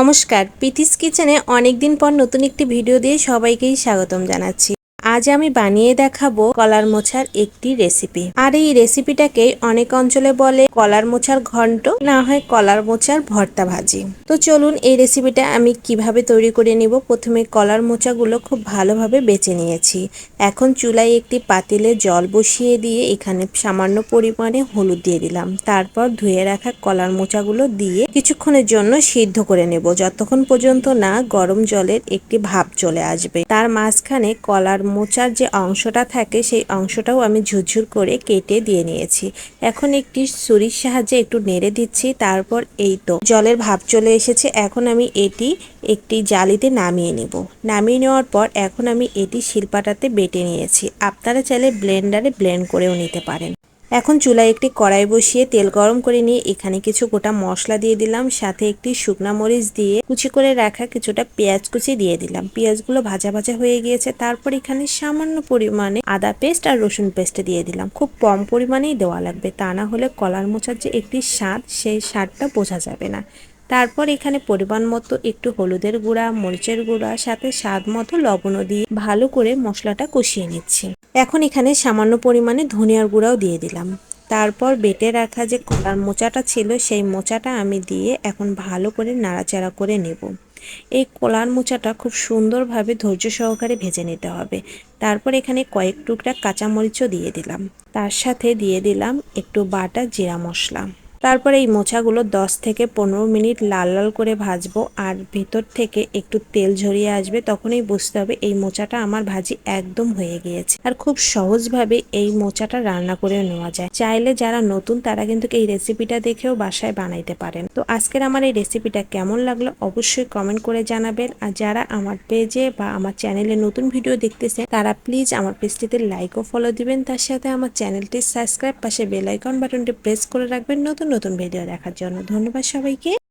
নমস্কার পিথিস কিচেনে অনেকদিন পর নতুন একটি ভিডিও দিয়ে সবাইকেই স্বাগতম জানাচ্ছি। আজ আমি বানিয়ে দেখাবো কলার মোছার একটি রেসিপি। আর এই রেসিপিটাকে অনেক অঞ্চলে বলে কলার মোছার ঘন্ট, না হয় কলার মোছার ভর্তা ভাজি। তো চলুন এই রেসিপিটা আমি কীভাবে তৈরি করে নিব, প্রথমে কলার মোচাগুলো খুব ভালোভাবে বেছে নিয়েছি। এখন চুলায় একটি পাতিলে জল বসিয়ে দিয়ে এখানে সামান্য পরিমাণে হলুদ দিয়ে দিলাম। তারপর ধুয়ে রাখা কলার মোচাগুলো দিয়ে কিছুক্ষণের জন্য সিদ্ধ করে নেব। যতক্ষণ পর্যন্ত না গরম জলের একটি ভাপ চলে আসবে। তার মাঝখানে কলার মোচার যে অংশটা থাকে, সেই অংশটাও আমি ঝুরঝুর করে কেটে দিয়ে নিয়েছি। এখন একটি ছুরির সাহায্যে একটু নেড়ে দিচ্ছি, তারপর এই তো। জলের ভাব চলে এসেছে, এখন আমি এটি একটি জালিতে নামিয়ে নিব। নামিয়ে নেওয়ার পর এখন আমি এটি শিল্পাটাতে বেটে নিয়েছি। আপনারা চাইলে ব্লেন্ডারে ব্লেন্ড করেও নিতে পারেন। এখন চুলায় একটি কড়াই বসিয়ে তেল গরম করে নিয়ে এখানে কিছু গোটা মশলা দিয়ে দিলাম, সাথে একটি শুকনা মরিচ দিয়ে কুচি করে রাখা কিছুটা পেঁয়াজ কুচি দিয়ে দিলাম। পেঁয়াজগুলো ভাজা ভাজা হয়ে গিয়েছে, তারপর এখানে সামান্য পরিমাণে আদা পেস্ট আর রসুন পেস্ট দিয়ে দিলাম। খুব কম পরিমাণেই দেওয়া লাগবে, তা না হলে কলার মোচার যে একটি স্বাদ, সেই স্বাদটা বোঝা যাবে না। তারপর এখানে পরিমাণ মতো একটু হলুদের গুঁড়া, মরিচের গুঁড়া, সাথে স্বাদ মতো লবণও দিয়ে ভালো করে মশলাটা কষিয়ে নিচ্ছি। এখন এখানে সামান্য পরিমাণে ধনিয়ার গুঁড়াও দিয়ে দিলাম। তারপর বেটে রাখা যে কলার মোচাটা ছিল, সেই মোচাটা আমি দিয়ে এখন ভালো করে নাড়াচাড়া করে নেব। এই কলার মোচাটা খুব সুন্দরভাবে ধৈর্য সহকারে ভেজে নিতে হবে। তারপর এখানে কয়েক টুকরা কাঁচামরিচও দিয়ে দিলাম। তার সাথে দিয়ে দিলাম একটু বাটা জিরা মশলা। তারপরে এই মোচাগুলো 10 থেকে পনেরো মিনিট লাল লাল করে ভাজবো আর ভেতর থেকে একটু তেল ঝরিয়ে আসবে তখনই বুঝতে হবে এই মোচাটা আমার ভাজি একদম হয়ে গিয়েছে। আর খুব সহজভাবে এই মোচাটা রান্না করে নেওয়া যায়। চাইলে যারা নতুন তারা কিন্তু এই রেসিপিটা দেখেও বাসায় বানাইতে পারেন। তো আজকের আমার এই রেসিপিটা কেমন লাগল অবশ্যই কমেন্ট করে জানাবেন। আর যারা আমার পেজে বা আমার চ্যানেলে নতুন ভিডিও দেখতেছে তারা প্লিজ আমার পেজটিতে লাইক ও ফলো দিবেন। তার সাথে আমার চ্যানেলটি সাবস্ক্রাইব পাশে বেল আইকন বাটনটি প্রেস করে রাখবেন। নতুন নতুন ভিডিও দেখার জন্য ধন্যবাদ সবাইকে।